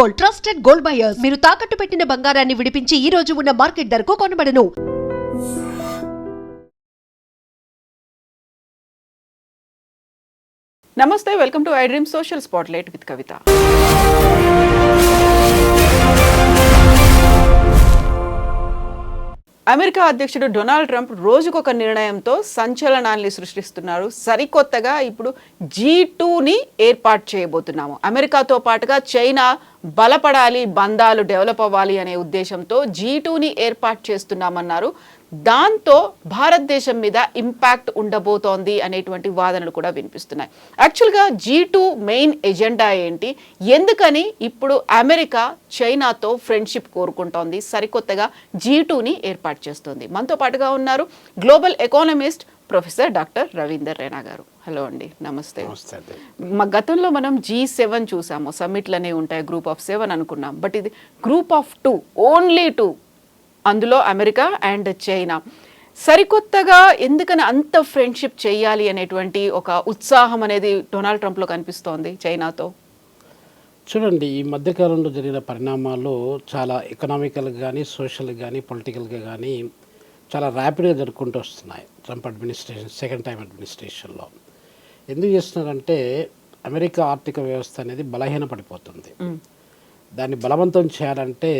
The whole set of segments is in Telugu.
Gold trusted gold buyers. మీరు తాకట్టు పెట్టిన బంగారాన్ని విడిపించి ఈ రోజు ఉన్న మార్కెట్ ధరకు కొనబడను. నమస్తే welcome to I dream social spotlight with Kavitha. America అధ్యక్షుడు డొనాల్డ్ ట్రంప్ రోజుకొక నిర్ణయంతో సంచలనాన్ని సృష్టిస్తున్నారు. సరికొత్తగా ఇప్పుడు జీ టూని ఏర్పాటు చేయబోతున్నాము. అమెరికాతో పాటుగా చైనా బలపడాలి బంధాలు డెవలప్ అవ్వాలి అనే ఉద్దేశంతో జీ టూని ఏర్పాటు చేస్తున్నామన్నారు. దాంతో భారతదేశం మీద ఇంపాక్ట్ ఉండబోతోంది అనేటువంటి వాదనలు కూడా వినిపిస్తున్నాయి. యాక్చువల్గా జీ టూ మెయిన్ ఎజెండా ఏంటి? ఎందుకని ఇప్పుడు అమెరికా చైనాతో ఫ్రెండ్షిప్ కోరుకుంటోంది? సరికొత్తగా జీ టూని ఏర్పాటు చేస్తుంది. మనతో పాటుగా ఉన్నారు global economist professor doctor Ravinder Raina garu. Hello అండి నమస్తే. మా గతంలో మనం జీ సెవెన్ చూసాము. సమ్మిట్లనే ఉంటాయి గ్రూప్ ఆఫ్ సెవెన్ అనుకున్నాం. బట్ ఇది group of two only two అందులో అమెరికా అండ్ చైనా. సరికొత్తగా ఎందుకని అంత ఫ్రెండ్షిప్ చేయాలి అనేటువంటి ఒక ఉత్సాహం అనేది డొనాల్డ్ ట్రంప్లో కనిపిస్తోంది చైనాతో? చూడండి ఈ మధ్యకాలంలో జరిగిన పరిణామాలు చాలా ఎకనామికల్గా కానీ సోషల్గా కానీ పొలిటికల్గా కానీ చాలా ర్యాపిడ్గా జరుపుకుంటూ వస్తున్నాయి ట్రంప్ అడ్మినిస్ట్రేషన్ సెకండ్ టైం అడ్మినిస్ట్రేషన్లో ఎందుకు చేస్తున్నారంటే అమెరికా ఆర్థిక వ్యవస్థ అనేది బలహీనపడిపోతుంది. దాన్ని బలవంతం చేయాలంటే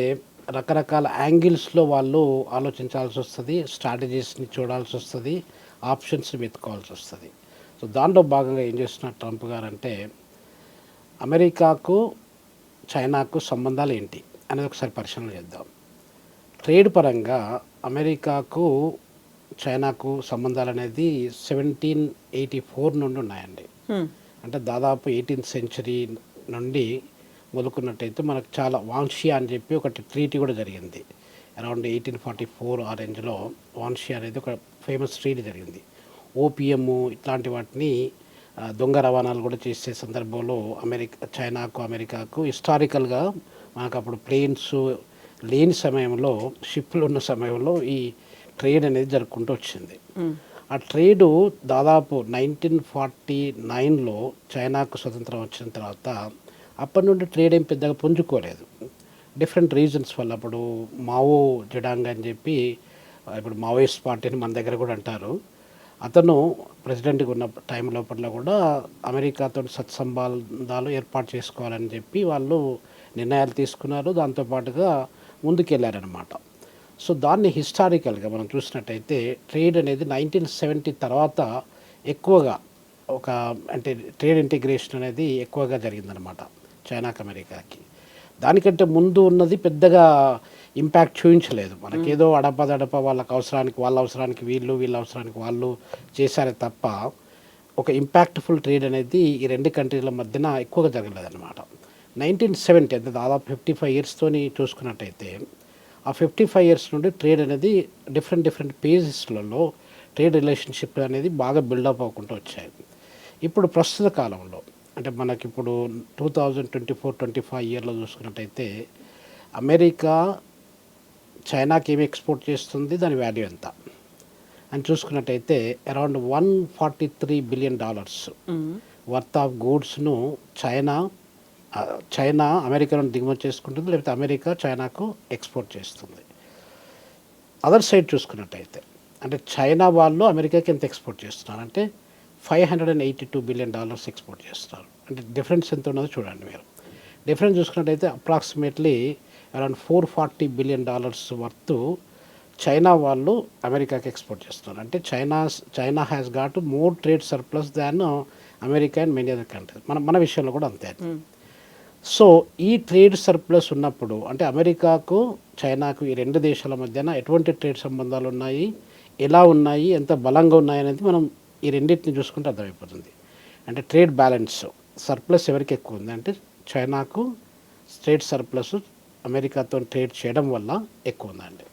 రకరకాల యాంగిల్స్లో వాళ్ళు ఆలోచించాల్సి వస్తుంది స్ట్రాటజీస్ని చూడాల్సి వస్తుంది ఆప్షన్స్ని వెతుకోవాల్సి వస్తుంది. సో దాంట్లో భాగంగా ఏం చేస్తున్నారు ట్రంప్ గారు అంటే అమెరికాకు చైనాకు సంబంధాలు ఏంటి అనేది ఒకసారి పరిశీలన చేద్దాం. ట్రేడ్ పరంగా అమెరికాకు చైనాకు సంబంధాలు అనేది సెవెంటీన్ ఎయిటీ ఫోర్ నుండి ఉన్నాయండి. అంటే దాదాపు ఎయిటీన్త్ సెంచరీ నుండి మొదలుకున్నట్టయితే మనకు చాలా వాన్షియా అని చెప్పి ఒకటి ట్రీటీ కూడా జరిగింది. అరౌండ్ ఎయిటీన్ ఫార్టీ ఫోర్ ఆ రేంజ్లో వాన్షియా అనేది ఒక ఫేమస్ ట్రీటీ జరిగింది. ఓపిఎం ఇట్లాంటి వాటిని దొంగ రవాణాలు కూడా చేసే సందర్భంలో అమెరికా చైనాకు అమెరికాకు హిస్టారికల్గా మనకు అప్పుడు ప్లేన్స్ లేని సమయంలో షిప్లు ఉన్న సమయంలో ఈ ట్రేడ్ అనేది జరుపుకుంటూ వచ్చింది. ఆ ట్రేడు దాదాపు నైన్టీన్ ఫార్టీ నైన్లో చైనాకు స్వతంత్రం వచ్చిన తర్వాత అప్పటి నుండి ట్రేడ్ ఏం పెద్దగా పుంజుకోలేదు. డిఫరెంట్ రీజన్స్ వల్ల అప్పుడు మావో జడాంగ్ అని చెప్పి ఇప్పుడు మావోయిస్ట్ పార్టీని మన దగ్గర కూడా అంటారు. అతను ప్రెసిడెంట్గా ఉన్న టైం లోపల కూడా అమెరికాతో సత్సంబంధాలు ఏర్పాటు చేసుకోవాలని చెప్పి వాళ్ళు నిర్ణయాలు తీసుకున్నారు. దాంతోపాటుగా ముందుకెళ్ళారనమాట సో దాన్ని హిస్టారికల్గా మనం చూసినట్టయితే ట్రేడ్ అనేది నైన్టీన్ సెవెంటీ తర్వాత ఎక్కువగా ఒక అంటే ట్రేడ్ ఇంటిగ్రేషన్ అనేది ఎక్కువగా జరిగిందనమాట చైనాకి అమెరికాకి. దానికంటే ముందు ఉన్నది పెద్దగా ఇంపాక్ట్ చూపించలేదు మనకేదో అడపదడప వాళ్ళకి అవసరానికి వాళ్ళ అవసరానికి వీళ్ళు వీళ్ళ అవసరానికి వాళ్ళు చేశారే తప్ప ఒక ఇంపాక్ట్ఫుల్ ట్రేడ్ అనేది ఈ రెండు కంట్రీల మధ్యన ఎక్కువగా జరగలేదన్నమాట. నైన్టీన్ సెవెంటీ అంటే దాదాపు ఫిఫ్టీ ఫైవ్ ఇయర్స్తోని చూసుకున్నట్టయితే ఆ ఫిఫ్టీ ఫైవ్ ఇయర్స్ నుండి ట్రేడ్ అనేది డిఫరెంట్ డిఫరెంట్ పేజెస్లలో ట్రేడ్ రిలేషన్షిప్ అనేది బాగా బిల్డప్ అవ్వకుంటూ వచ్చాయి. ఇప్పుడు ప్రస్తుత కాలంలో అంటే మనకి ఇప్పుడు two thousand twenty four twenty five ఇయర్లో చూసుకున్నట్టయితే అమెరికా చైనాకి ఏమి ఎక్స్పోర్ట్ చేస్తుంది దాని వాల్యూ ఎంత? అని చూసుకున్నట్టయితే around one forty three billion dollars worth of గూడ్స్ను China China America దిగుమతి చేసుకుంటుంది లేకపోతే అమెరికా చైనాకు ఎక్స్పోర్ట్ చేస్తుంది. అదర్ సైడ్ చూసుకున్నట్టయితే అంటే చైనా వాళ్ళు అమెరికాకి ఎంత ఎక్స్పోర్ట్ చేస్తున్నారు? అంటే five hundred and eighty two billion dollars export చేస్తున్నారు అంటే డిఫరెన్స్ ఎంత ఉన్నదో చూడండి మీరు. డిఫరెన్స్ చూసుకున్నట్టయితే approximately around four forty billion dollars worth China వాళ్ళు అమెరికాకి ఎక్స్పోర్ట్ చేస్తున్నారు అంటే China China has got more trade surplus than America and many other countries మన మన విషయంలో కూడా అంతే. సో ఈ ట్రేడ్ సర్ప్లస్ ఉన్నప్పుడు అంటే అమెరికాకు చైనాకు ఈ రెండు దేశాల మధ్యన ఎటువంటి ట్రేడ్ సంబంధాలు ఉన్నాయి? ఎలా ఉన్నాయి? ఎంత బలంగా ఉన్నాయి అనేది మనం ఈ రెండింటిని చూసుకుంటే అర్థమైపోతుంది. అంటే ట్రేడ్ బ్యాలెన్స్ సర్ప్లస్ ఎవరికి ఎక్కువ ఉంది? అంటే చైనాకు ట్రేడ్ సర్ప్లస్ అమెరికాతో ట్రేడ్ చేయడం వల్ల ఎక్కువ ఉందండి.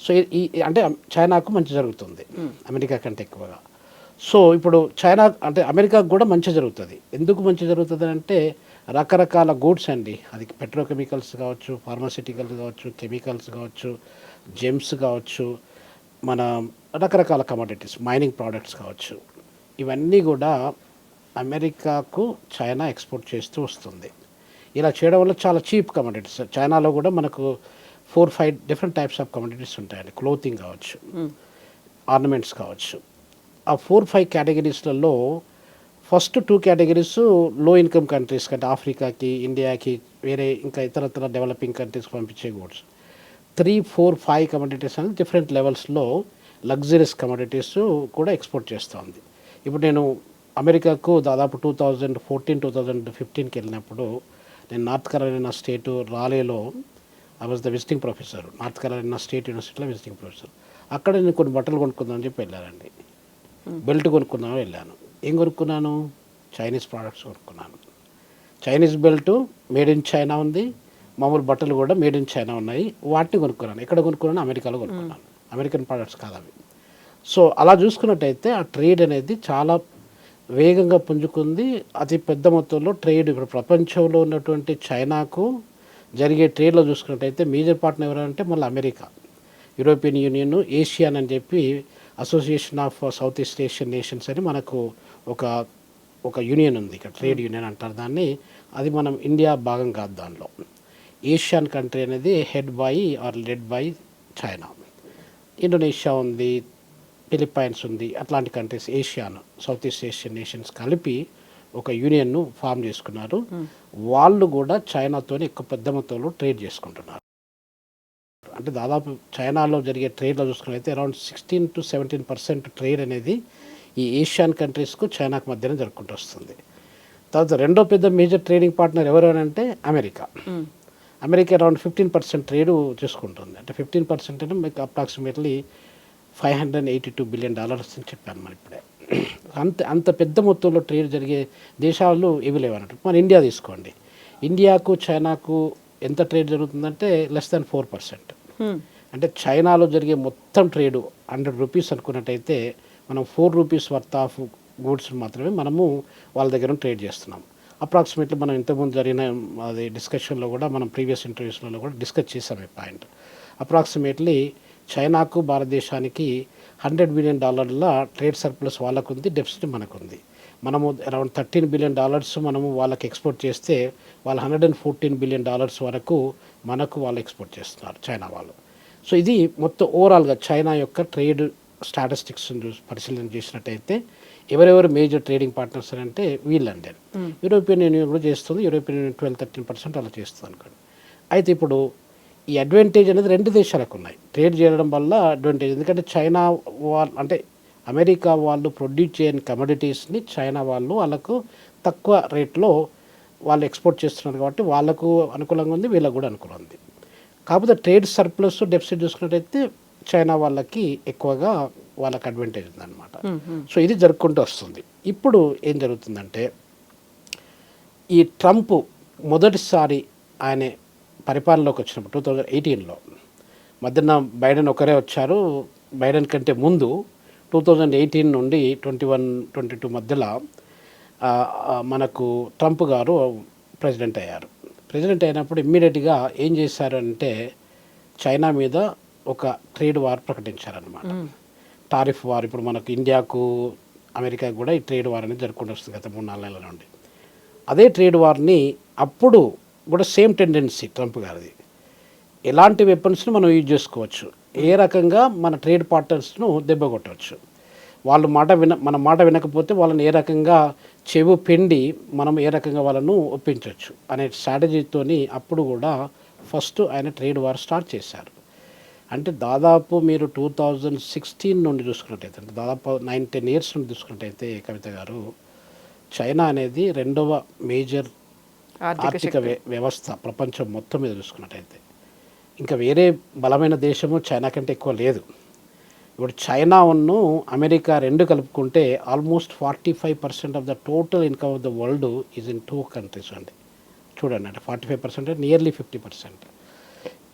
సో ఈ- అంటే చైనాకు మంచి జరుగుతుంది. అమెరికా కంటే ఎక్కువగా. సో ఇప్పుడు చైనా అంటే అమెరికాకు కూడా మంచి జరుగుతుంది. ఎందుకు మంచి జరుగుతుంది అంటే రకరకాల గూడ్స్ అండి. అది పెట్రోకెమికల్స్ కావచ్చు ఫార్మాసిటికల్స్ కావచ్చు కెమికల్స్ కావచ్చు జెమ్స్ కావచ్చు మన రకరకాల కమోడిటీస్ మైనింగ్ ప్రోడక్ట్స్ కావచ్చు. ఇవన్నీ కూడా అమెరికాకు చైనా ఎక్స్పోర్ట్ చేస్తూ వస్తుంది. ఇలా చేయడం వల్ల చాలా చీప్ కమోడిటీస్ చైనాలో కూడా మనకు four five different types of commodities ఉంటాయండి. క్లోతింగ్ కావచ్చు ఆర్నమెంట్స్ కావచ్చు. ఆ ఫోర్ ఫైవ్ కేటగిరీస్లలో ఫస్ట్ టూ కేటగిరీస్లో ఇన్కమ్ కంట్రీస్ కంటే ఆఫ్రికాకి ఇండియాకి వేరే ఇంకా ఇతరత్ర డెవలపింగ్ కంట్రీస్కి పంపించే goods three four five commodities అనేది డిఫరెంట్ లెవెల్స్లో లగ్జరీస్ కమోడిటీస్ కూడా ఎక్స్పోర్ట్ చేస్తూ ఉంది. ఇప్పుడు నేను అమెరికాకు దాదాపు two thousand fourteen two thousand ఫిఫ్టీన్కి వెళ్ళినప్పుడు నేను North Carolina state రాలేలో I was the visiting professor North Carolina state యూనివర్సిటీలో విజిటింగ్ ప్రొఫెసర్ అక్కడ నేను కొన్ని బట్టలు కొనుక్కుందామని చెప్పి వెళ్ళానండి. బెల్ట్ కొనుక్కుందామని వెళ్ళాను. ఏం కొనుక్కున్నాను? చైనీస్ ప్రోడక్ట్స్ కొనుక్కున్నాను. Chinese belt made in China ఉంది. మామూలు బట్టలు కూడా మేడ్ ఇన్ చైనా ఉన్నాయి. వాటిని కొనుక్కున్నాను. ఎక్కడ కొనుక్కున్నాను అమెరికాలో కొనుక్కున్నాను. అమెరికన్ ప్రోడక్ట్స్ కాదు అవి. సో అలా చూసుకున్నట్టయితే ఆ ట్రేడ్ అనేది చాలా వేగంగా పుంజుకుంది. అతి పెద్ద మొత్తంలో ట్రేడ్ ఇప్పుడు ప్రపంచంలో ఉన్నటువంటి చైనాకు జరిగే ట్రేడ్లో చూసుకున్నట్టయితే మేజర్ పార్ట్నర్ ఎవరంటే మళ్ళీ అమెరికా. యూరోపియన్ యూనియన్ ఏషియన్ అని చెప్పి association of South East Asian nations అని మనకు ఒక ఒక యూనియన్ ఉంది. ఇక్కడ ట్రేడ్ యూనియన్ అంటారు దాన్ని. అది మనం ఇండియా భాగం కాదు దానిలో. ఏషియన్ కంట్రీ అనేది head by or led by China Indonesia ఉంది ఫిలిప్పైన్స్ ఉంది అట్లాంటి కంట్రీస్ ఏషియాను సౌత్ ఈస్ట్ ఏషియన్ నేషన్స్ కలిపి ఒక యూనియన్ను ఫామ్ చేసుకున్నారు. వాళ్ళు కూడా చైనాతో ఎక్కువ పెద్ద మొత్తంలో ట్రేడ్ చేసుకుంటున్నారు. అంటే దాదాపు చైనాలో జరిగే ట్రేడ్లో చూసుకున్నైతే around sixteen to seventeen percent trade అనేది ఈ ఏషియన్ కంట్రీస్కు చైనాకు మధ్యన జరుపుకుంటూ వస్తుంది. తర్వాత రెండో పెద్ద మేజర్ ట్రేడింగ్ పార్ట్నర్ ఎవరు అంటే America. America around fifteen percent trade చేసుకుంటుంది. అంటే ఫిఫ్టీన్ పర్సెంట్ అంటే మీకు approximately five hundred eighty two billion dollars అని చెప్పాను మరి ఇప్పుడే. అంత అంత పెద్ద మొత్తంలో ట్రేడ్ జరిగే దేశాలు ఇవి లేవన్నట్టు మన ఇండియా తీసుకోండి. ఇండియాకు చైనాకు ఎంత ట్రేడ్ జరుగుతుందంటే లెస్ దాన్ ఫోర్ పర్సెంట్. అంటే చైనాలో జరిగే మొత్తం ట్రేడ్ హండ్రెడ్ రూపీస్ అనుకున్నట్టయితే మనం four rupees worth of goods మాత్రమే మనము వాళ్ళ దగ్గర ట్రేడ్ చేస్తున్నాం. అప్రాక్సిమేట్లీ మనం ఇంతకుముందు జరిగిన అది డిస్కషన్లో కూడా మనం ప్రీవియస్ ఇంటర్వ్యూస్లలో కూడా డిస్కస్ చేసాం ఈ పాయింట్ అప్రాక్సిమేట్లీ చైనాకు భారతదేశానికి హండ్రెడ్ బిలియన్ డాలర్ల ట్రేడ్ సర్ప్లస్ వాళ్ళకు ఉంది డెఫిసిట్ మనకుంది. మనము అరౌండ్ థర్టీన్ బిలియన్ డాలర్స్ మనము వాళ్ళకి ఎక్స్పోర్ట్ చేస్తే వాళ్ళు hundred and fourteen billion dollars వరకు మనకు వాళ్ళు ఎక్స్పోర్ట్ చేస్తున్నారు చైనా వాళ్ళు. సో ఇది మొత్తం ఓవరాల్గా చైనా యొక్క ట్రేడ్ స్టాటిస్టిక్స్ చూసి పరిశీలన చేసినట్టయితే ఎవరెవరు మేజర్ ట్రేడింగ్ పార్ట్నర్స్ అంటే వీళ్ళండి యూరోపియన్ యూనియన్ కూడా చేస్తుంది European union twelve thirteen percent అలా చేస్తుంది అనుకోండి. అయితే ఇప్పుడు ఈ అడ్వాంటేజ్ అనేది రెండు దేశాలకు ఉన్నాయి. ట్రేడ్ చేయడం వల్ల అడ్వాంటేజ్ ఎందుకంటే చైనా వాళ్ళు అంటే అమెరికా వాళ్ళు ప్రొడ్యూస్ చేయని కమోడిటీస్ని చైనా వాళ్ళు వాళ్ళకు తక్కువ రేట్లో వాళ్ళు ఎక్స్పోర్ట్ చేస్తున్నారు కాబట్టి వాళ్ళకు అనుకూలంగా ఉంది వీళ్ళకు కూడా అనుకూలంగా ఉంది. కాకపోతే ట్రేడ్ సర్ప్లస్ డెఫిసిట్ చూసుకున్నట్టయితే చైనా వాళ్ళకి ఎక్కువగా వాళ్ళకి అడ్వాంటేజ్ ఉందన్నమాట. సో ఇది జరుపుకుంటూ వస్తుంది. ఇప్పుడు ఏం జరుగుతుందంటే ఈ ట్రంప్ మొదటిసారి ఆయన పరిపాలనలోకి వచ్చినప్పుడు టూ థౌజండ్ ఎయిటీన్లో మధ్యన బైడెన్ ఒకరే వచ్చారు. బైడెన్ కంటే ముందు టూ థౌజండ్ ఎయిటీన్ నుండి ట్వంటీ వన్ ట్వంటీ టూ మధ్యలో మనకు ట్రంప్ గారు ప్రెసిడెంట్ అయ్యారు. ప్రెసిడెంట్ అయినప్పుడు ఇమ్మీడియట్గా ఏం చేశారు అంటే చైనా మీద ఒక ట్రేడ్ వార్ ప్రకటించారనమాట టారిఫ్ వార్ ఇప్పుడు మనకు ఇండియాకు అమెరికాకు కూడా ఈ ట్రేడ్ వార్ అనేది జరుపుకుంటూ వస్తుంది గత మూడు నాలుగు నెలల నుండి. అదే ట్రేడ్ వార్ని అప్పుడు కూడా సేమ్ టెండెన్సీ ట్రంప్ గారిది. ఎలాంటి వెపన్స్ని మనం యూజ్ చేసుకోవచ్చు? ఏ రకంగా మన ట్రేడ్ పార్ట్నర్స్ను దెబ్బ కొట్టవచ్చు? వాళ్ళు మాట విన మన మాట వినకపోతే వాళ్ళని ఏ రకంగా చెవు పిండి మనం ఏ రకంగా వాళ్ళను ఒప్పించవచ్చు అనే స్ట్రాటజీతోని అప్పుడు కూడా ఫస్ట్ ఆయన ట్రేడ్ వార్ స్టార్ట్ చేశారు. అంటే దాదాపు మీరు టూ థౌజండ్ సిక్స్టీన్ నుండి చూసుకున్నట్టయితే అంటే దాదాపు నైన్ టెన్ ఇయర్స్ నుండి చూసుకున్నట్టయితే కవిత గారు చైనా అనేది రెండవ మేజర్ ఆర్థిక ఆర్థిక వ్య- వ్యవస్థ ప్రపంచం మొత్తం మీద చూసుకున్నట్టయితే. ఇంకా వేరే బలమైన దేశము చైనా కంటే ఎక్కువ లేదు. ఇప్పుడు చైనా ఉన్ను అమెరికా రెండు కలుపుకుంటే almost forty five percent of the total income of the world is in two countries అండి చూడండి అంటే forty five percent nearly fifty percent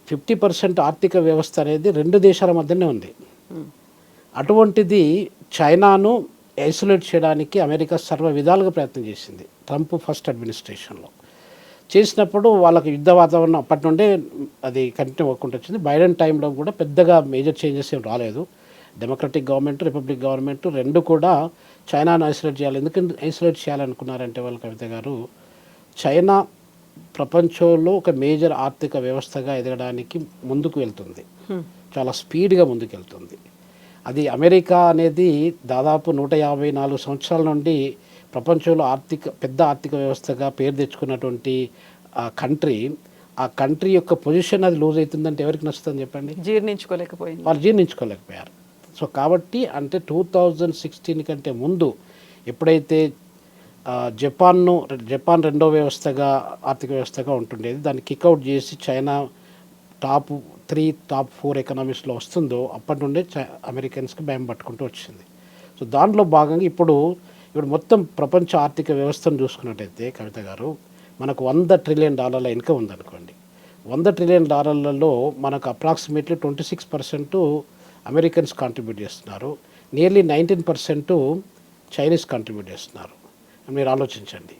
fifty percent ఆర్థిక వ్యవస్థ అనేది రెండు దేశాల మధ్యనే ఉంది. అటువంటిది చైనాను ఐసోలేట్ చేయడానికి అమెరికా సర్వ విధాలుగా ప్రయత్నం చేసింది ట్రంప్ ఫస్ట్ అడ్మినిస్ట్రేషన్లో. చేసినప్పుడు వాళ్ళకి యుద్ధ వాతావరణం అప్పటి నుండే అది కంటిన్యూ అవ్వకుండా వచ్చింది. బైడెన్ టైంలో కూడా పెద్దగా మేజర్ చేంజెస్ ఏం రాలేదు. డెమోక్రటిక్ గవర్నమెంట్ రిపబ్లిక్ గవర్నమెంట్ రెండు కూడా చైనాను ఐసోలేట్ చేయాలి. ఎందుకంటే ఐసోలేట్ చేయాలనుకున్నారంటే వాళ్ళు కవిత గారు చైనా ప్రపంచంలో ఒక మేజర్ ఆర్థిక వ్యవస్థగా ఎదగడానికి ముందుకు వెళ్తుంది. చాలా స్పీడ్గా ముందుకు వెళ్తుంది. అది అమెరికా అనేది దాదాపు నూట యాభై నాలుగు సంవత్సరాల నుండి ప్రపంచంలో ఆర్థిక పెద్ద ఆర్థిక వ్యవస్థగా పేరు తెచ్చుకున్నటువంటి ఆ కంట్రీ ఆ కంట్రీ యొక్క పొజిషన్ అది లూజ్ అవుతుందంటే ఎవరికి నచ్చుతుంది చెప్పండి? జీర్ణించుకోలేకపోయింది. వాళ్ళు జీర్ణించుకోలేకపోయారు. సో కాబట్టి అంటే టూ థౌజండ్ సిక్స్టీన్ కంటే ముందు ఎప్పుడైతే జపాన్ను జపాన్ రెండో వ్యవస్థగా ఆర్థిక వ్యవస్థగా ఉంటుండేది. దాన్ని కిక్అవుట్ చేసి China top three top four ఎకనామిక్స్లో వస్తుందో అప్పటి నుండే అమెరికన్స్కి భయం పట్టుకుంటూ వచ్చింది. సో దాంట్లో భాగంగా ఇప్పుడు ఇప్పుడు మొత్తం ప్రపంచ ఆర్థిక వ్యవస్థను చూసుకున్నట్టయితే కవిత గారు మనకు వంద ట్రిలియన్ డాలర్ల ఇన్కమ్ ఉందనుకోండి. వంద ట్రిలియన్ డాలర్లలో మనకు approximately twenty six percent Americans contribute చేస్తున్నారు. Nearly nineteen percent Chinese contribute చేస్తున్నారు. మీరు ఆలోచించండి.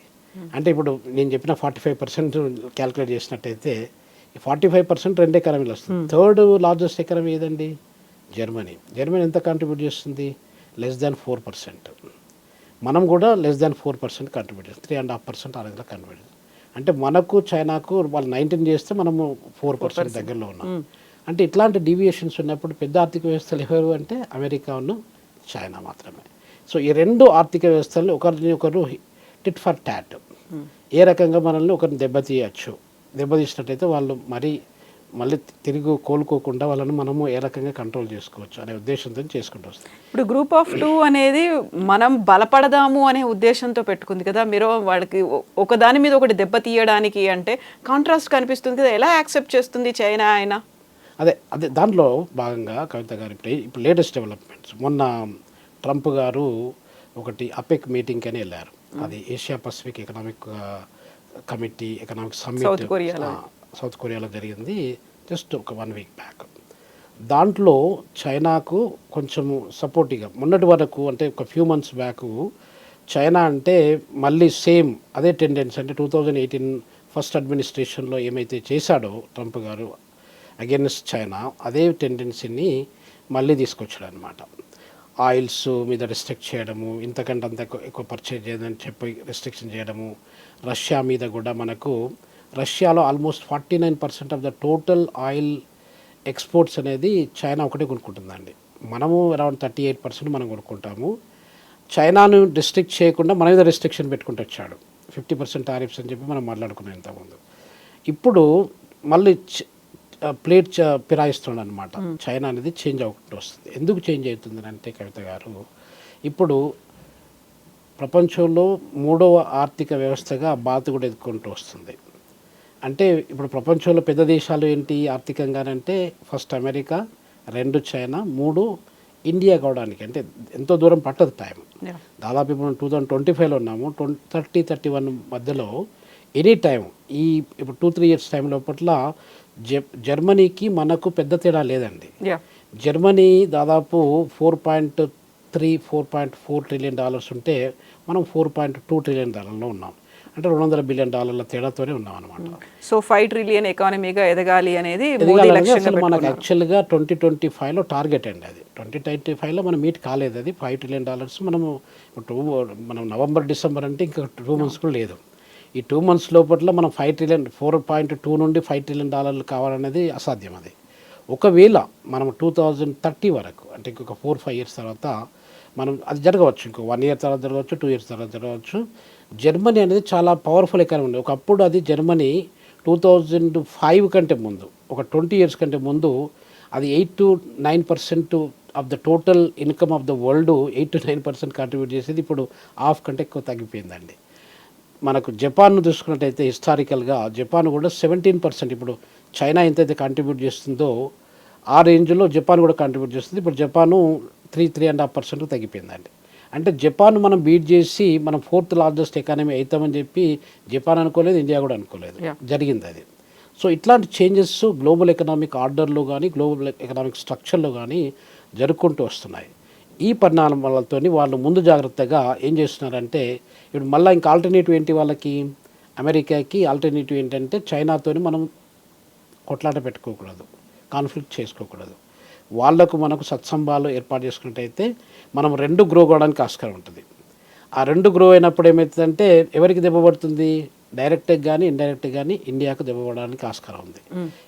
అంటే ఇప్పుడు నేను చెప్పిన ఫార్టీ ఫైవ్ పర్సెంట్ క్యాలిక్యులేట్ చేసినట్టయితే ఫార్టీ ఫైవ్ పర్సెంట్ రెండు ఎకనమీలు వస్తుంది. థర్డ్ లార్జెస్ట్ ఎకనమీ ఏదండి? జర్మనీ. జర్మనీ ఎంత కాంట్రిబ్యూట్ చేస్తుంది? Less than four percent. మనం కూడా less than four percent contribute చేస్తాం. త్రీ అండ్ హాఫ్ పర్సెంట్ ఆ రేంజ్లో కాంట్రిబ్యూట్ అంటే మనకు చైనాకు వాళ్ళు నైన్టీన్ చేస్తే మనము ఫోర్ పర్సెంట్ దగ్గరలో ఉన్నాం. అంటే ఇట్లాంటి డీవియేషన్స్ ఉన్నప్పుడు పెద్ద ఆర్థిక వ్యవస్థలు ఎవరు అంటే అమెరికాను చైనా మాత్రమే. సో ఈ రెండు ఆర్థిక వ్యవస్థలను ఒకరిని ఒకరు టిట్ ఫర్ టాట్ ఏ రకంగా మనల్ని ఒకరిని దెబ్బతీయచ్చు? దెబ్బతీసినట్టయితే వాళ్ళు మరీ మళ్ళీ తిరిగి కోలుకోకుండా వాళ్ళని మనము ఏ రకంగా కంట్రోల్ చేసుకోవచ్చు అనే ఉద్దేశంతో చేసుకుంటూ వస్తాం. ఇప్పుడు గ్రూప్ ఆఫ్ టూ అనేది మనం బలపడదాము అనే ఉద్దేశంతో పెట్టుకుంది కదా. మీరు వాడికి ఒ- ఒక దాని మీద ఒకటి దెబ్బ తీయడానికి అంటే కాంట్రాస్ట్ కనిపిస్తుంది కదా. ఎలా యాక్సెప్ట్ చేస్తుంది చైనా ఆయన అదే అదే దాంట్లో భాగంగా కవిత గారు ఇప్పుడు ఇప్పుడు లేటెస్ట్ డెవలప్మెంట్స్ మొన్న ట్రంప్ గారు ఒకటి అపెక్ మీటింగ్ అని వెళ్ళారు. అది Asia Pacific economic committee economic summit. South కొరియాలో. జరిగింది. జస్ట్ ఒక వన్ వీక్ బ్యాక్. దాంట్లో చైనాకు కొంచెము సపోర్టివ్గా మొన్నటి వరకు అంటే ఒక ఫ్యూ మంత్స్ బ్యాక్ చైనా అంటే మళ్ళీ సేమ్ అదే టెండెన్సీ అంటే టూ థౌజండ్ ఎయిటీన్ ఫస్ట్ అడ్మినిస్ట్రేషన్లో ఏమైతే చేశాడో ట్రంప్ గారు అగేన్స్ట్ చైనా అదే టెండెన్సీని మళ్ళీ తీసుకొచ్చాడు అనమాట ఆయిల్స్ మీద రిస్ట్రిక్ట్ చేయడము ఇంతకంటే అంత ఎక్కువ- ఎక్కువ పర్చేజ్ చేయదని చెప్పి రిస్ట్రిక్షన్ చేయడము. రష్యా మీద కూడా మనకు రష్యాలో almost forty nine percent of the total oil exports అనేది చైనా ఒకటే కొనుక్కుంటుందండి. మనము అరౌండ్ థర్టీ ఎయిట్ పర్సెంట్ మనం కొనుక్కుంటాము. చైనాను రిస్ట్రిక్ట్ చేయకుండా మన మీద రిస్ట్రిక్షన్ పెట్టుకుంటూ వచ్చాడు. ఫిఫ్టీ పర్సెంట్ టారిఫ్స్ అని చెప్పి మనం మాట్లాడుకున్నాం ఇంతకుముందు. ఇప్పుడు మళ్ళీ ప్లేట్ పిరాయిస్తున్నాడు అనమాట చైనా అనేది చేంజ్ అవుకుంటూ వస్తుంది. ఎందుకు చేంజ్ అవుతుంది అంటే కవిత గారు ఇప్పుడు ప్రపంచంలో మూడవ ఆర్థిక వ్యవస్థగా భారత్ కూడా ఎదుర్కొంటూ వస్తుంది. అంటే ఇప్పుడు ప్రపంచంలో పెద్ద దేశాలు ఏంటి ఆర్థికంగానంటే ఫస్ట్ అమెరికా రెండు చైనా మూడు ఇండియా కావడానికి. అంటే ఎంతో దూరం పట్టదు టైం. దాదాపు ఇప్పుడు టూ థౌజండ్ ట్వంటీ ఫైవ్లో ఉన్నాము. ట్వంటీ థర్టీ థర్టీ వన్ మధ్యలో ఎనీ టైం ఈ ఇప్పుడు టూ త్రీ ఇయర్స్ టైం లోపల జ జర్మనీకి మనకు పెద్ద తేడా లేదండి. జర్మనీ దాదాపు four point three four point four trillion dollars ఉంటే మనం ఫోర్ పాయింట్ టూ ట్రిలియన్ డాలర్లో ఉన్నాం. అంటే రెండు వందల బిలియన్ డాలర్ల తేడాతోనే ఉన్నాం అనమాట సో ఫైవ్ ట్రిలియన్ ఎకానమీగా ఎదగాలి అనేది అసలు మనకు యాక్చువల్గా ట్వంటీ ట్వంటీ ఫైవ్లో టార్గెట్ అండి అది. ట్వంటీ ట్వంటీ ఫైవ్లో మనం మీట్ కాలేదు అది. ఫైవ్ ట్రిలియన్ డాలర్స్ మనము టూ మనం నవంబర్ డిసెంబర్ అంటే ఇంకా టూ మంత్స్ కూడా లేదు. ఈ టూ మంత్స్ లోపల మనం five trillion four point two నుండి ఫైవ్ ట్రిలియన్ డాలర్లు కావాలనేది అసాధ్యం అది. ఒకవేళ మనం టూ థౌజండ్ థర్టీ వరకు అంటే ఇంకొక ఫోర్ ఫైవ్ ఇయర్స్ తర్వాత మనం అది జరగవచ్చు ఇంకో వన్ ఇయర్ తర్వాత జరగవచ్చు టూ ఇయర్స్ తర్వాత జరగవచ్చు. జర్మనీ అనేది చాలా పవర్ఫుల్ ఎకానమీ ఉంది. ఒకప్పుడు అది జర్మనీ టూ థౌజండ్ ఫైవ్ కంటే ముందు ఒక ట్వంటీ ఇయర్స్ కంటే ముందు అది eight to nine percent of the total income of the world eight to nine percent contribute చేసేది. ఇప్పుడు హాఫ్ కంటే ఎక్కువ తగ్గిపోయిందండి. మనకు జపాన్ను చూసుకున్నట్టయితే హిస్టారికల్గా జపాన్ కూడా సెవెంటీన్ పర్సెంట్ ఇప్పుడు చైనా ఎంతైతే కాంట్రిబ్యూట్ చేస్తుందో ఆ రేంజ్లో జపాన్ కూడా కాంట్రిబ్యూట్ చేస్తుంది. ఇప్పుడు Japan three three and half percent తగ్గిపోయిందండి. అంటే జపాన్ మనం బీట్ చేసి మనం ఫోర్త్ లార్జెస్ట్ ఎకానమీ అవుతామని చెప్పి జపాన్ అనుకోలేదు ఇండియా కూడా అనుకోలేదు. జరిగింది అది. సో ఇట్లాంటి చేంజెస్ గ్లోబల్ ఎకనామిక్ ఆర్డర్లో కానీ గ్లోబల్ ఎకనామిక్ స్ట్రక్చర్లో కానీ జరుపుకుంటూ వస్తున్నాయి. ఈ పరిణామాలతో వాళ్ళు ముందు జాగ్రత్తగా ఏం చేస్తున్నారంటే ఇప్పుడు మళ్ళీ ఇంకా ఆల్టర్నేటివ్ ఏంటి వాళ్ళకి? అమెరికాకి ఆల్టర్నేటివ్ ఏంటంటే చైనాతోని మనం కొట్లాట పెట్టుకోకూడదు కాన్ఫ్లిక్ట్ చేసుకోకూడదు. వాళ్ళకు మనకు సత్సంబాలు ఏర్పాటు చేసుకున్నట్టయితే మనం రెండు గ్రో కావడానికి ఆస్కారం ఉంటుంది. ఆ రెండు గ్రో అయినప్పుడు ఏమవుతుందంటే ఎవరికి దెబ్బ పడుతుంది? డైరెక్ట్గా కానీ ఇండైరెక్ట్గా కానీ ఇండియాకు దెబ్బపడడానికి ఆస్కారం ఉంది.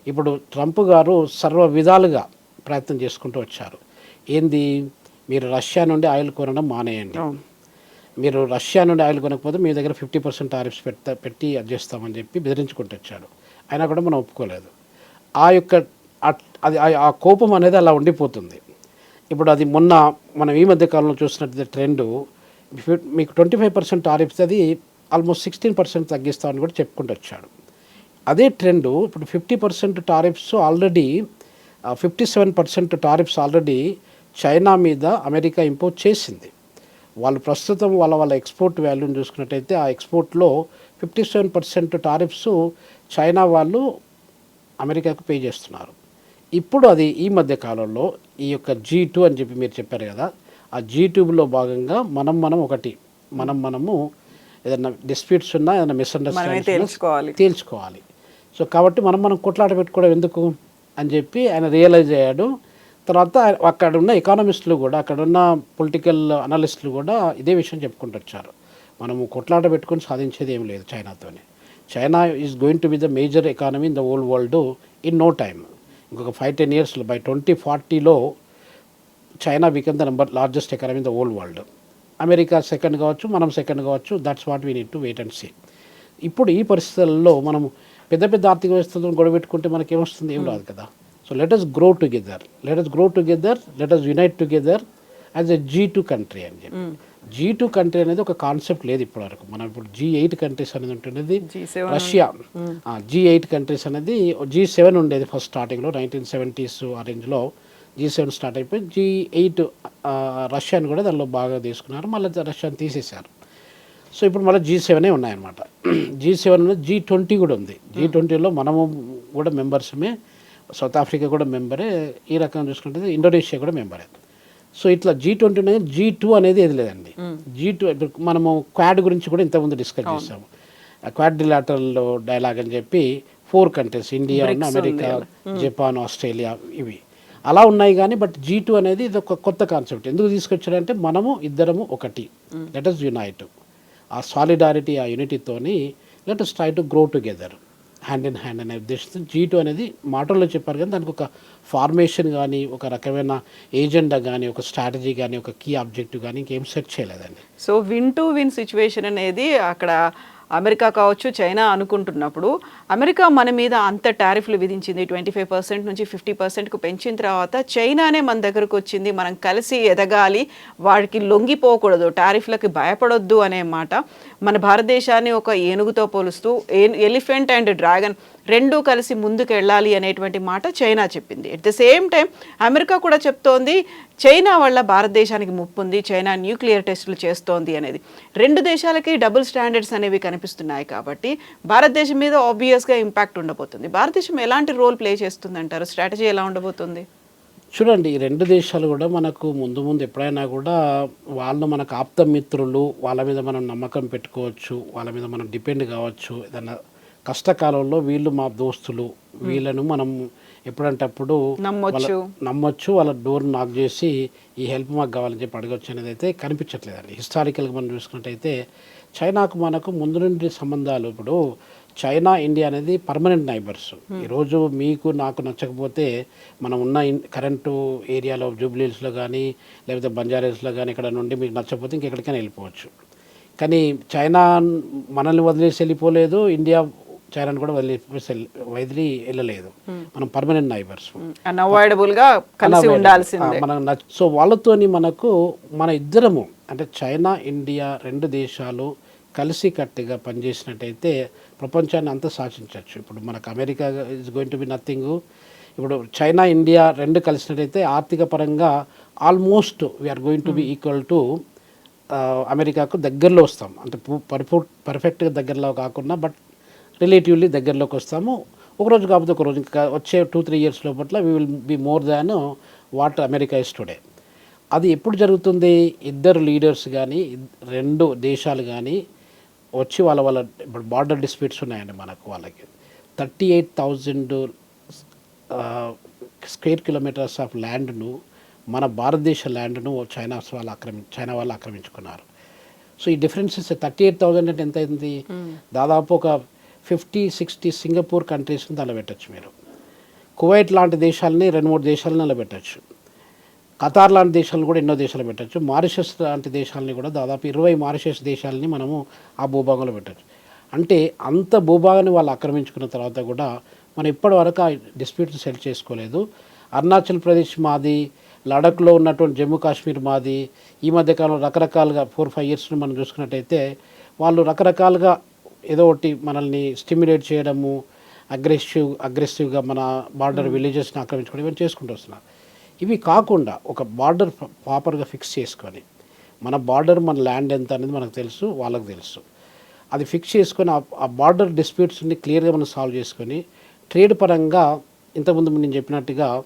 ఇప్పుడు ట్రంప్ గారు సర్వ విధాలుగా ప్రయత్నం చేసుకుంటూ వచ్చారు. ఏంది? మీరు రష్యా నుండి ఆయిల్ కొనడం మానేయండి. మీరు రష్యా నుండి ఆయిల్ కొనకపోతే మీ దగ్గర ఫిఫ్టీ పర్సెంట్ టారిఫ్స్ పెడతా పెట్టి అది చేస్తామని చెప్పి బెదిరించుకుంటూ వచ్చాడు. అయినా కూడా మనం ఒప్పుకోలేదు. ఆ యొక్క అది ఆ- ఆ కోపం అనేది అలా ఉండిపోతుంది. ఇప్పుడు అది మొన్న మనం ఈ మధ్య కాలంలో చూసినట్టు ట్రెండ్ మీకు ట్వంటీ ఫైవ్ పర్సెంట్ టారిఫ్స్ అది ఆల్మోస్ట్ సిక్స్టీన్ పర్సెంట్ తగ్గిస్తామని కూడా చెప్పుకుంటూ వచ్చాడు. అదే ట్రెండ్ ఇప్పుడు fifty percent tariffs already fifty seven percent tariffs already China మీద అమెరికా ఇంపోజ్ చేసింది. వాళ్ళు ప్రస్తుతం వాళ్ళ వాళ్ళ ఎక్స్పోర్ట్ వాల్యూని చూసుకున్నట్టయితే ఆ ఎక్స్పోర్ట్లో fifty seven percent tariffs China వాళ్ళు అమెరికాకు పే చేస్తున్నారు. ఇప్పుడు అది ఈ మధ్య కాలంలో ఈ యొక్క జీ టూ అని చెప్పి మీరు చెప్పారు కదా ఆ జీ టూబ్లో భాగంగా మనం మనం ఒకటి మనం మనము ఏదైనా డిస్ప్యూట్స్ ఉన్నా ఏదైనా మిస్అండర్స్టాండింగ్ తేల్చుకోవాలి. తేల్చుకోవాలి. సో కాబట్టి మనం మనం కొట్లాట పెట్టుకోవడం ఎందుకు అని చెప్పి ఆయన రియలైజ్ అయ్యాడు. తర్వాత అక్కడ ఉన్న ఎకానమిస్టులు కూడా అక్కడ ఉన్న పొలిటికల్ అనలిస్టులు కూడా ఇదే విషయం చెప్పుకుంటూ వచ్చారు మనము కొట్లాట పెట్టుకొని సాధించేది ఏం లేదు చైనాతోనే. China is going to be the major economy in the old world in no time ఇంకొక ఫైవ్ టెన్ ఇయర్స్లో by twenty ఫార్టీలో China become the number largest economy in the old world America second కావచ్చు మనం సెకండ్ కావచ్చు that's what we need to wait and see ఇప్పుడు ఈ పరిస్థితుల్లో మనం పెద్ద పెద్ద ఆర్థిక వ్యవస్థలను గొడవెట్టుకుంటే మనకేమొస్తుంది ఏం రాదు కదా. So let us grow together let us grow together let us unite together as a G two country అని చెప్పి. జీ టూ కంట్రీ అనేది ఒక కాన్సెప్ట్ లేదు ఇప్పటివరకు. మనం ఇప్పుడు జీ ఎయిట్ కంట్రీస్ అనేది ఉంటున్నది G7 Russia G eight countries అనేది జీ సెవెన్ ఉండేది ఫస్ట్ స్టార్టింగ్లో నైన్టీన్ సెవెంటీస్ ఆ రేంజ్లో జీ సెవెన్ స్టార్ట్ అయిపోయి జీ ఎయిట్ రష్యాని కూడా దానిలో బాగా తీసుకున్నారు. మళ్ళీ రష్యాని తీసేశారు. సో ఇప్పుడు మళ్ళీ జీ సెవెనే ఉన్నాయన్నమాట. జీ సెవెన్ జీ ట్వంటీ కూడా ఉంది. జీ ట్వంటీలో మనము కూడా మెంబర్సమే సౌత్ ఆఫ్రికా కూడా మెంబరే ఈ రకంగా చూసుకుంటే ఇండోనేషియా కూడా మెంబరే. సో ఇట్లా జీ ట్వంటీ అనేది జీ టూ అనేది ఏది లేదండి. జీ టూ మనము క్వాడ్ గురించి కూడా ఇంతకుముందు డిస్కస్ చేసాము క్వాడ్ డిలాటరల్ డైలాగ్ అని చెప్పి four countries India America Japan Australia ఇవి. అలా ఉన్నాయి కానీ బట్ జీ టూ అనేది ఇది ఒక కొత్త కాన్సెప్ట్ ఎందుకు తీసుకొచ్చారంటే మనము ఇద్దరము ఒకటి. లెట్ అస్ యునైట్ ఆ సాలిడారిటీ ఆ యూనిటీతోని let us try to grow together hand in hand అనే ఉద్దేశంతో జీ టూ అనేది మాటల్లో చెప్పారు కానీ దానికి ఒక ఫార్మేషన్ కానీ ఒక రకమైన ఏజెండా కానీ ఒక స్ట్రాటజీ కానీ ఒక కీ ఆబ్జెక్టివ్ కానీ ఇంకేం సెట్ చేయలేదండి. So win to win situation అనేది అక్కడ అమెరికా కావచ్చు చైనా అనుకుంటున్నప్పుడు అమెరికా మన మీద అంత టారిఫ్లు విధించింది ట్వంటీ ఫైవ్ పర్సెంట్ నుంచి ఫిఫ్టీ పర్సెంట్కు పెంచిన తర్వాత చైనానే మన దగ్గరకు వచ్చింది. మనం కలిసి ఎదగాలి వాడికి లొంగిపోకూడదు టారిఫ్లకి భయపడొద్దు అనే మాట. మన భారతదేశాన్ని ఒక ఏనుగుతో పోలుస్తూ ఎలిఫెంట్ అండ్ డ్రాగన్ రెండూ కలిసి ముందుకు వెళ్ళాలి అనేటువంటి మాట చైనా చెప్పింది. At the same time America కూడా చెప్తోంది చైనా వల్ల భారతదేశానికి ముప్పు ఉంది చైనా న్యూక్లియర్ టెస్టులు చేస్తోంది అనేది. రెండు దేశాలకి డబుల్ స్టాండర్డ్స్ అనేవి కనిపిస్తున్నాయి కాబట్టి భారతదేశం మీద ఆబ్వియస్గా ఇంపాక్ట్ ఉండబోతుంది. భారతదేశం ఎలాంటి రోల్ ప్లే చేస్తుంది అంటారు స్ట్రాటజీ ఎలా ఉండబోతుంది? చూడండి ఈ రెండు దేశాలు కూడా మనకు ముందు ముందు ఎప్పుడైనా కూడా వాళ్ళు మనకు ఆప్త మిత్రులు వాళ్ళ మీద మనం నమ్మకం పెట్టుకోవచ్చు వాళ్ళ మీద మనం డిపెండ్ కావచ్చు. ఏదైనా కష్టకాలంలో వీళ్ళు మా దోస్తులు వీళ్ళను మనం ఎప్పుడంటప్పుడు నమ్మొచ్చు. వాళ్ళ- డోర్ నాక్ చేసి ఈ హెల్ప్ మాకు కావాలని చెప్పి అడగొచ్చు అనేది అయితే కనిపించట్లేదండి. హిస్టారికల్గా మనం చూసుకున్నట్టయితే చైనాకు మనకు ముందు నుండి సంబంధాలు ఇప్పుడు చైనా ఇండియా అనేది పర్మనెంట్ నైబర్స్ ఈరోజు మీకు నాకు నచ్చకపోతే మనం ఉన్న కరెంటు ఏరియాలో జూబ్లీస్లో కానీ లేకపోతే బంజారాస్లో కానీ ఇక్కడ నుండి మీకు నచ్చకపోతే ఇంకెక్కడికైనా వెళ్ళిపోవచ్చు. కానీ చైనా మనల్ని వదిలేసి వెళ్ళిపోలేదు ఇండియా చైనాను కూడా వదిలి వదిలి వెళ్ళలేదు. మనం పర్మనెంట్ నైబర్స్గా కలిసి ఉండాల్సిందే. నచ్చ- సో వాళ్ళతోని మనకు మన ఇద్దరము అంటే చైనా ఇండియా రెండు దేశాలు కలిసి కట్టుగా పనిచేసినట్టయితే ప్రపంచాన్ని అంతా శాసించవచ్చు. ఇప్పుడు మనకు America is going to be nothing ఇప్పుడు చైనా ఇండియా రెండు కలిసినట్టయితే ఆర్థిక పరంగా almost we are going to be equal to అమెరికాకు దగ్గరలో వస్తాం. అంటే పరిపూ పర్ఫెక్ట్గా దగ్గరలో కాకుండా బట్ రిలేటివ్లీ దగ్గరలోకి వస్తాము. ఒకరోజు కాకపోతే ఒక రోజు ఇంకా వచ్చే టూ త్రీ ఇయర్స్ లోపల we will be more than what America is today అది ఎప్పుడు జరుగుతుంది? ఇద్దరు లీడర్స్ కానీ రెండు దేశాలు కానీ వచ్చి వాళ్ళ వాళ్ళ ఇప్పుడు బార్డర్ డిస్ప్యూట్స్ ఉన్నాయండి మనకు వాళ్ళకి. Thirty eight thousand square kilometers of ల్యాండ్ను మన భారతదేశ ల్యాండ్ను చైనా వాళ్ళు ఆక్రమి చైనా వాళ్ళు ఆక్రమించుకున్నారు. సో ఈ డిఫరెన్సెస్ థర్టీ ఎయిట్ థౌజండ్ అంటే ఎంత అయింది? దాదాపు ఒక ఫిఫ్టీ సిక్స్టీ సింగపూర్ కంట్రీస్ని దానిలో పెట్టచ్చు మీరు. కువైట్ లాంటి దేశాలని రెండు మూడు దేశాలను అలా పెట్టచ్చు ఖతార్ లాంటి దేశాలను కూడా ఎన్నో దేశాలు పెట్టచ్చు. మారిషస్ లాంటి దేశాలని కూడా దాదాపు ఇరవై మారిషస్ దేశాలని మనము ఆ భూభాగంలో పెట్టచ్చు. అంటే అంత భూభాగాన్ని వాళ్ళు ఆక్రమించుకున్న తర్వాత కూడా మనం ఇప్పటివరకు ఆ డిస్ప్యూట్స్ సెటిల్ చేసుకోలేదు. అరుణాచల్ ప్రదేశ్ మాది లడఖ్లో ఉన్నటువంటి జమ్మూ కాశ్మీర్ మాది ఈ మధ్య కాలంలో రకరకాలుగా ఫోర్ ఫైవ్ ఇయర్స్ మనం చూసుకున్నట్టయితే వాళ్ళు రకరకాలుగా ఏదో ఒకటి మనల్ని స్టిమ్యులేట్ చేయడము అగ్రెసివ్ అగ్రెసివ్గా మన బార్డర్ విలేజెస్ని ఆక్రమించుకోవడం ఇవన్నీ చేసుకుంటూ వస్తున్నారు. ఇవి కాకుండా ఒక బార్డర్ ప్రాపర్గా ఫిక్స్ చేసుకొని మన బార్డర్ మన ల్యాండ్ ఎంత అనేది మనకు తెలుసు వాళ్ళకి తెలుసు. అది ఫిక్స్ చేసుకొని ఆ- బార్డర్ డిస్ప్యూట్స్ని క్లియర్గా మనం సాల్వ్ చేసుకొని ట్రేడ్ పరంగా ఇంతకుముందు నేను చెప్పినట్టుగా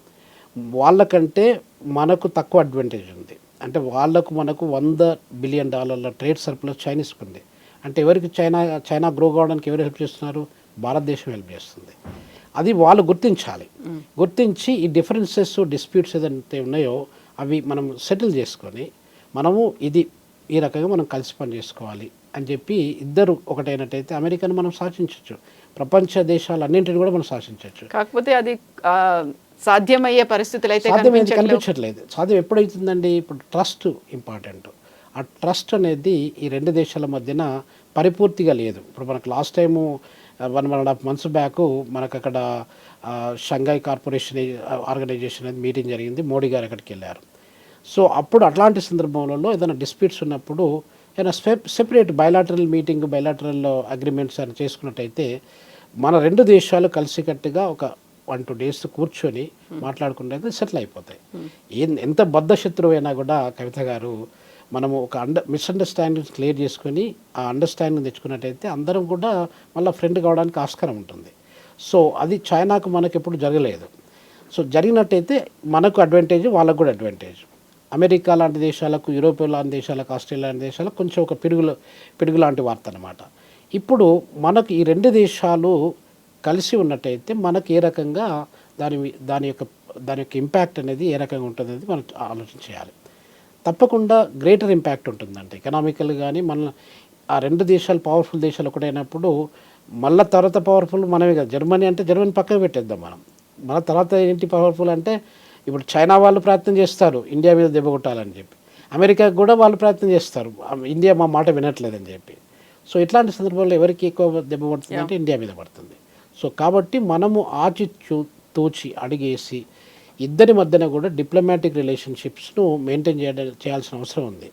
వాళ్ళకంటే మనకు తక్కువ అడ్వాంటేజ్ ఉంది. అంటే వాళ్ళకు మనకు వంద బిలియన్ డాలర్ల ట్రేడ్ సర్ప్లస్ చైనీస్కి ఉంది. అంటే ఎవరికి చైనా చైనా గ్రో కావడానికి ఎవరు హెల్ప్ చేస్తున్నారు? భారతదేశం హెల్ప్ చేస్తుంది. అది వాళ్ళు గుర్తించాలి. గుర్తించి ఈ డిఫరెన్సెస్ డిస్ప్యూట్స్ ఏదైతే ఉన్నాయో అవి మనం సెటిల్ చేసుకొని మనము ఇది ఈ రకంగా మనం కలిసి పని చేసుకోవాలి అని చెప్పి ఇద్దరు ఒకటైనట్టయితే అమెరికాను మనం శాసించవచ్చు ప్రపంచ దేశాలన్నింటిని కూడా మనం శాసించవచ్చు కాకపోతే అది సాధ్యమయ్యే పరిస్థితులు అయితే సాధ్యమైంది కనిపించట్లేవు. కనిపించట్లేదు. సాధ్యం ఎప్పుడైతుందండి ఇప్పుడు ట్రస్ట్ ఇంపార్టెంట్ ఆ ట్రస్ట్ అనేది ఈ రెండు దేశాల మధ్యన పరిపూర్తిగా లేదు. ఇప్పుడు మనకు last time one one and half months back మనకు అక్కడ ఆ, షంఘై కార్పొరేషన్ ఆర్గనైజేషన్ అనేది మీటింగ్ జరిగింది. మోడీ గారు అక్కడికి వెళ్ళారు. సో అప్పుడు అట్లాంటి సందర్భంలో ఏదైనా డిస్ప్యూట్స్ ఉన్నప్పుడు ఏదైనా separate bilateral meeting bilateral agreements అని చేసుకున్నట్టయితే మన రెండు దేశాలు కలిసికట్టుగా ఒక వన్ టూ డేస్ కూర్చొని మాట్లాడుకుంటే సెటిల్ అయిపోతాయి. ఏం ఎంత బద్ధ శత్రువు అయినా కూడా కవిత గారు మనము ఒక అండర్ మిస్అండర్స్టాండింగ్ క్లియర్ చేసుకొని ఆ అండర్స్టాండింగ్ తెచ్చుకున్నట్టయితే అందరం కూడా మళ్ళీ ఫ్రెండ్ కావడానికి ఆస్కారం ఉంటుంది. సో అది చైనాకు మనకు ఎప్పుడు జరగలేదు. సో జరిగినట్టయితే మనకు అడ్వాంటేజ్ వాళ్ళకు కూడా అడ్వాంటేజ్ అమెరికా లాంటి దేశాలకు యూరోప్ లాంటి దేశాలకు ఆస్ట్రేలియా లాంటి దేశాలకు కొంచెం ఒక పిడుగులు పిడుగు లాంటి వార్త అనమాట ఇప్పుడు మనకు ఈ రెండు దేశాలు కలిసి ఉన్నట్టయితే మనకు ఏ రకంగా దాని దాని యొక్క దాని యొక్క ఇంపాక్ట్ అనేది ఏ రకంగా ఉంటుంది అనేది మనం ఆలోచన చేయాలి. తప్పకుండా గ్రేటర్ ఇంపాక్ట్ ఉంటుందండి. ఎకనామికల్ కానీ మన ఆ రెండు దేశాలు పవర్ఫుల్ దేశాలు ఒకటైనప్పుడు మళ్ళీ తర్వాత పవర్ఫుల్ మనమే కదా. జర్మనీ అంటే జర్మనీ పక్కకు పెట్టేద్దాం మనం. మన తర్వాత ఏంటి పవర్ఫుల్ అంటే ఇప్పుడు చైనా వాళ్ళు ప్రయత్నం చేస్తారు ఇండియా మీద దెబ్బ కొట్టాలని చెప్పి. అమెరికాకు కూడా వాళ్ళు ప్రయత్నం చేస్తారు. ఇండియా మా మాట వినట్లేదని చెప్పి. సో ఇట్లాంటి సందర్భాల్లో ఎవరికి ఎక్కువ దెబ్బ పడుతుంది అంటే ఇండియా మీద పడుతుంది. సో కాబట్టి మనము ఆచి తూచి అడిగేసి ఇద్దరి మధ్యన కూడా డిప్లొమాటిక్ రిలేషన్షిప్స్ను మెయింటైన్ చేయడం చేయాల్సిన అవసరం ఉంది.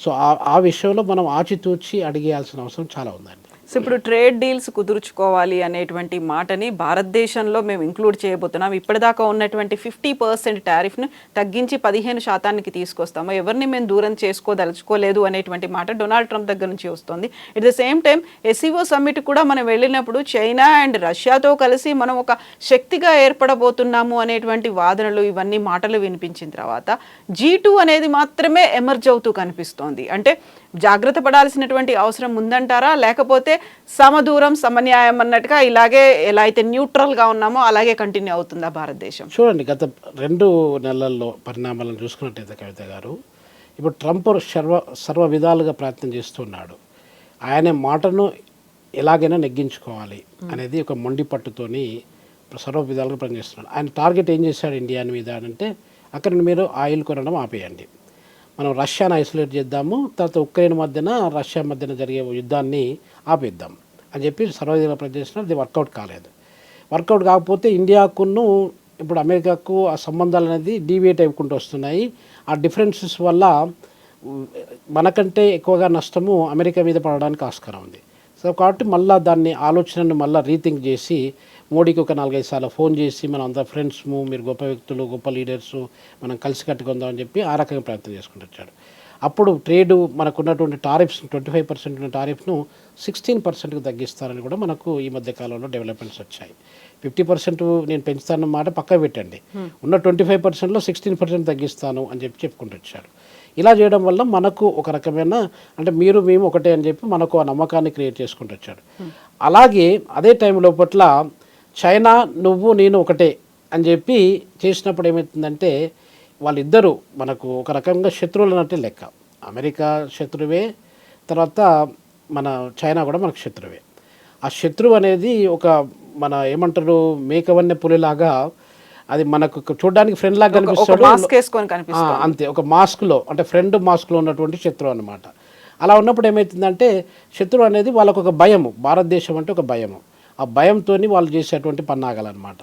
సో ఆ ఆ విషయంలో మనం ఆచితూచి అడిగేయాల్సిన అవసరం చాలా ఉందండి. సో ఇప్పుడు ట్రేడ్ డీల్స్ కుదుర్చుకోవాలి అనేటువంటి మాటని భారతదేశంలో మేము ఇంక్లూడ్ చేయబోతున్నాం. ఇప్పటిదాకా ఉన్నటువంటి ఫిఫ్టీ పర్సెంట్ టారిఫ్ను తగ్గించి పదిహేను శాతానికి తీసుకొస్తాము. ఎవరిని మేము దూరం చేసుకోదలుచుకోలేదు అనేటువంటి మాట డొనాల్డ్ ట్రంప్ దగ్గర నుంచి వస్తుంది. At the same time SCO summit కూడా మనం వెళ్ళినప్పుడు చైనా అండ్ రష్యాతో కలిసి మనం ఒక శక్తిగా ఏర్పడబోతున్నాము అనేటువంటి వాదనలు ఇవన్నీ మాటలు వినిపించిన తర్వాత జీ టూ అనేది మాత్రమే ఎమర్జ్ అవుతూ కనిపిస్తోంది. అంటే జాగ్రత్త పడాల్సినటువంటి అవసరం ఉందంటారా? లేకపోతే సమదూరం సమన్యాయం అన్నట్టుగా ఇలాగే ఎలా అయితే న్యూట్రల్గా ఉన్నామో అలాగే కంటిన్యూ అవుతుందా భారతదేశం? చూడండి గత రెండు నెలల్లో పరిణామాలను చూసుకున్నట్టయితే కవిత గారు ఇప్పుడు ట్రంప్ సర్వ సర్వ విధాలుగా ప్రయత్నం చేస్తున్నాడు. ఆయన మాటను ఎలాగైనా నెగ్గించుకోవాలి అనేది ఒక మొండి పట్టుతోని సర్వ విధాలుగా పనిచేస్తున్నాడు ఆయన టార్గెట్ ఏం చేశాడు ఇండియా మీద అంటే అక్కడ మీరు ఆయిల్ కొనడం ఆపేయండి. మనం రష్యాను ఐసోలేట్ చేద్దాము తర్వాత ఉక్రెయిన్ మధ్యన రష్యా మధ్యన జరిగే యుద్ధాన్ని ఆపేద్దాం అని చెప్పి సర్వదేవ ప్రయత్నిస్తున్నారు అది వర్కౌట్ కాలేదు. వర్కౌట్ కాకపోతే ఇండియాకును ఇప్పుడు అమెరికాకు ఆ సంబంధాలు అనేది డీవియేట్ అయిపోకుంటూ వస్తున్నాయి. ఆ డిఫరెన్సెస్ వల్ల మనకంటే ఎక్కువగా నష్టము అమెరికా మీద పడడానికి ఆస్కారం ఉంది. సో కాబట్టి మళ్ళీ దాన్ని ఆలోచనను మళ్ళీ రీథింక్ చేసి మోడీకి ఒక నాలుగైదు సార్లు ఫోన్ చేసి మనం అంతా ఫ్రెండ్స్ మీరు గొప్ప వ్యక్తులు గొప్ప లీడర్స్ మనం కలిసి కట్టుకుందామని చెప్పి ఆ రకంగా ప్రయత్నం చేసుకుంటూ వచ్చాడు. అప్పుడు ట్రేడ్ మనకు ఉన్నటువంటి టారిఫ్స్ ట్వంటీ ఫైవ్ పర్సెంట్ ఉన్న టారిఫ్ను సిక్స్టీన్ పర్సెంట్కి తగ్గిస్తారని కూడా మనకు ఈ మధ్య కాలంలో డెవలప్మెంట్స్ వచ్చాయి. ఫిఫ్టీ పర్సెంట్ నేను పెంచుతానన్న మాట పక్క పెట్టండి. ఉన్న ట్వంటీ ఫైవ్ పర్సెంట్లో సిక్స్టీన్ పర్సెంట్ తగ్గిస్తాను అని చెప్పి చెప్పుకుంటూ వచ్చాడు. ఇలా చేయడం వల్ల మనకు ఒక రకమైన అంటే మీరు మేము ఒకటే అని చెప్పి మనకు ఆ నమ్మకాన్ని క్రియేట్ చేసుకుంటూ వచ్చాడు. అలాగే అదే టైం లోపట్ల చైనా నువ్వు నేను ఒకటే అని చెప్పి చేసినప్పుడు ఏమవుతుందంటే వాళ్ళిద్దరూ మనకు ఒక రకంగా శత్రువులు అన్నట్టే లెక్క. అమెరికా శత్రువే తర్వాత మన చైనా కూడా మనకు శత్రువే. ఆ శత్రువు అనేది ఒక మన ఏమంటారు మేకవన్నె పులిలాగా అది మనకు చూడడానికి ఫ్రెండ్ లాగా కనిపిస్తుంది అంతే. ఒక మాస్క్లో అంటే ఫ్రెండ్ మాస్క్లో ఉన్నటువంటి శత్రువు అనమాట అలా ఉన్నప్పుడు ఏమవుతుందంటే శత్రువు అనేది వాళ్ళకు ఒక భయము. భారతదేశం అంటే ఒక భయము. ఆ భయంతో వాళ్ళు చేసేటువంటి పన్నాగాలన్నమాట.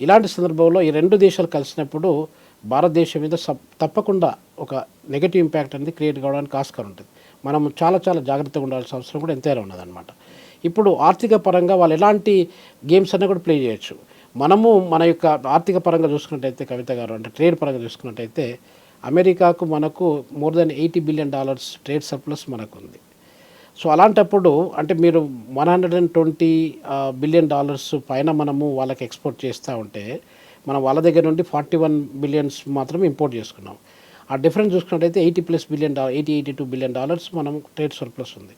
ఇలాంటి సందర్భంలో ఈ రెండు దేశాలు కలిసినప్పుడు భారతదేశం మీద సప్- తప్పకుండా ఒక నెగిటివ్ ఇంపాక్ట్ అనేది క్రియేట్ కావడానికి ఆస్కారం ఉంటుంది. మనం చాలా చాలా జాగ్రత్తగా ఉండాల్సిన అవసరం కూడా ఎంతైనా ఉన్నదన్నమాట. ఇప్పుడు ఆర్థిక పరంగా వాళ్ళు ఎలాంటి గేమ్స్ అన్నీ కూడా ప్లే చేయొచ్చు. మనము మన యొక్క ఆర్థిక పరంగా చూసుకున్నట్టయితే కవిత గారు అంటే ట్రేడ్ పరంగా చూసుకున్నట్టయితే అమెరికాకు మనకు more than eighty billion dollars trade surplus మనకు ఉంది సో అలాంటప్పుడు అంటే మీరు one hundred and twenty billion dollars పైన మనము వాళ్ళకి ఎక్స్పోర్ట్ చేస్తూ ఉంటే మనం వాళ్ళ దగ్గర నుండి ఫార్టీ వన్ బిలియన్స్ మాత్రం ఇంపోర్ట్ చేసుకున్నాం. ఆ డిఫరెన్స్ చూసుకున్నట్టయితే eighty plus billion dollar eighty eighty two billion dollars మనం ట్రేడ్ సర్ప్లస్ ఉంది.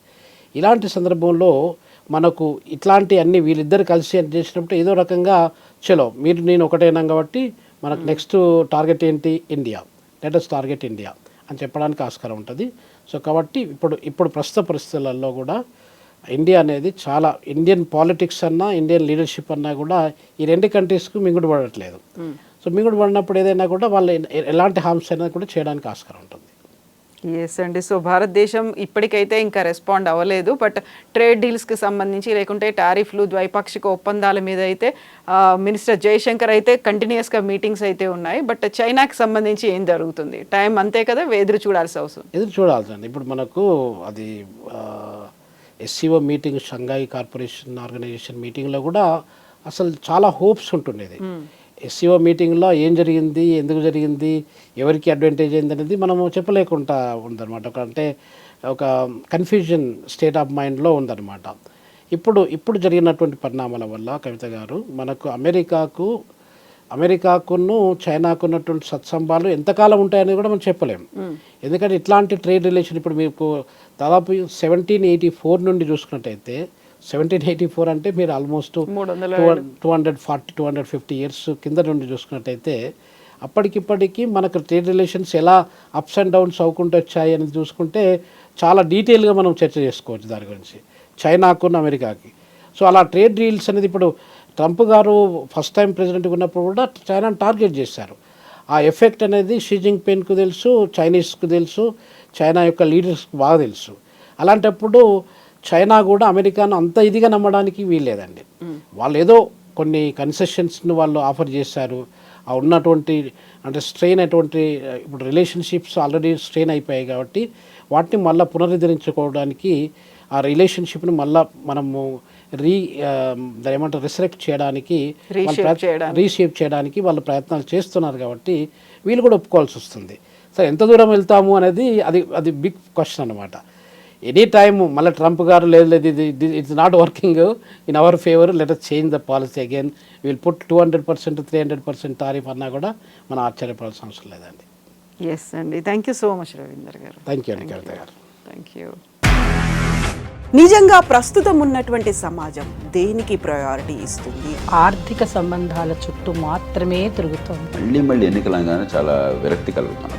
ఇలాంటి సందర్భంలో మనకు ఇట్లాంటి అన్ని వీళ్ళిద్దరు కలిసి చేసినప్పుడు ఏదో రకంగా చలో మీరు నేను ఒకటైనాం కాబట్టి మనకు నెక్స్ట్ టార్గెట్ ఏంటి? ఇండియా. లెటెస్ట్ టార్గెట్ ఇండియా అని చెప్పడానికి ఆస్కారం ఉంటుంది. సో కాబట్టి ఇప్పుడు ఇప్పుడు ప్రస్తుత పరిస్థితులలో కూడా ఇండియా అనేది చాలా ఇండియన్ పాలిటిక్స్ అన్నా ఇండియన్ లీడర్షిప్ అన్నా కూడా ఈ రెండు కంట్రీస్కు మింగుడు పడట్లేదు సో మింగుడు పడినప్పుడు ఏదైనా కూడా వాళ్ళు ఎలాంటి హార్మ్స్ అయినా కూడా చేయడానికి ఆస్కారం ఉంటుంది. ఎస్ అండి సో భారతదేశం ఇప్పటికైతే ఇంకా రెస్పాండ్ అవ్వలేదు బట్ ట్రేడ్ డీల్స్కి సంబంధించి లేకుంటే టారిఫ్లు ద్వైపాక్షిక ఒప్పందాల మీద అయితే మినిస్టర్ జయశంకర్ అయితే కంటిన్యూస్గా మీటింగ్స్ అయితే ఉన్నాయి బట్ చైనాకి సంబంధించి ఏం జరుగుతుంది? టైం అంతే కదా ఎదురు చూడాల్సి అవసరం. ఎదురు చూడాల్సింది. ఇప్పుడు మనకు అది SCO meeting Shanghai corporation organisation మీటింగ్లో కూడా అసలు చాలా హోప్స్ ఉంటుండేది. ఎస్సీఓ మీటింగ్లో ఏం జరిగింది ఎందుకు జరిగింది ఎవరికి అడ్వాంటేజ్ అయింది అనేది మనము చెప్పలేకుండా ఉందన్నమాట. ఒక అంటే ఒక కన్ఫ్యూజన్ స్టేట్ ఆఫ్ మైండ్లో ఉందన్నమాట. ఇప్పుడు ఇప్పుడు జరిగినటువంటి పరిణామాల వల్ల కవిత గారు మనకు అమెరికాకు అమెరికాకును చైనాకు ఉన్నటువంటి సత్సంబాలు ఎంతకాలం ఉంటాయని కూడా మనం చెప్పలేము ఎందుకంటే ఇట్లాంటి ట్రేడ్ రిలేషన్ ఇప్పుడు మీకు దాదాపు సెవెంటీన్ ఎయిటీ ఫోర్ నుండి చూసుకున్నట్టయితే సెవెంటీన్ ఎయిటీ ఫోర్ అంటే మీరు almost two hundred forty two hundred fifty years కింద నుండి చూసుకున్నట్టయితే అప్పటికిప్పటికీ మనకు ట్రేడ్ రిలేషన్స్ ఎలా అప్స్ అండ్ డౌన్స్ అవ్వకుండా వచ్చాయి అనేది చూసుకుంటే చాలా డీటెయిల్గా మనం చర్చ చేసుకోవచ్చు దాని గురించి. చైనాకున్న అమెరికాకి. సో అలా ట్రేడ్ డీల్స్ అనేది ఇప్పుడు ట్రంప్ గారు ఫస్ట్ టైం ప్రెసిడెంట్ ఉన్నప్పుడు కూడా చైనాని టార్గెట్ చేశారు. ఆ ఎఫెక్ట్ అనేది షీజింగ్ పెన్కు తెలుసు చైనీస్కు తెలుసు చైనా యొక్క లీడర్స్కి బాగా తెలుసు. అలాంటప్పుడు చైనా కూడా అమెరికాను అంత ఇదిగా నమ్మడానికి వీల్లేదండి. వాళ్ళు ఏదో కొన్ని కన్సెషన్స్ను వాళ్ళు ఆఫర్ చేశారు. ఆ ఉన్నటువంటి అంటే స్ట్రెయిన్ అటువంటి ఇప్పుడు రిలేషన్షిప్స్ ఆల్రెడీ స్ట్రెయిన్ అయిపోయాయి కాబట్టి వాటిని మళ్ళీ పునరుద్ధరించుకోవడానికి ఆ రిలేషన్షిప్ని మళ్ళీ మనము రీ ఆ, దాన్ని ఏమంటారు రిసరెక్ట్ చేయడానికి. రీషేప్ చేయడానికి. వాళ్ళు ప్రయత్నాలు చేస్తున్నారు కాబట్టి వీళ్ళు కూడా ఒప్పుకోవాల్సి వస్తుంది. సో ఎంత దూరం వెళ్తాము అనేది అది అది బిగ్ క్వశ్చన్ అనమాట ఎనీ టైమ్ మళ్ళీ ట్రంప్ గారు లేదు లేదు ఇది it's not working in our favour let us change the policy again we'll put two hundred percent three hundred percent tariff అన్నా కూడా మనం ఆశ్చర్యపడాల్సిన అవసరం లేదండి. ఎస్ అండి. Thank you so much Ravinder గారు. థ్యాంక్ యూ అండి కవిత గారు. థ్యాంక్ యూ నిజంగా ప్రస్తుతం ఉన్నటువంటి సమాజం దేనికి ప్రయారిటీ ఇస్తుంది? ఆర్థిక సంబంధాల చుట్టూ మాత్రమే తిరుగుతోంది. మళ్ళీ మళ్ళీ ఎన్నికలంగానే చాలా విరక్తి కలుగుతాను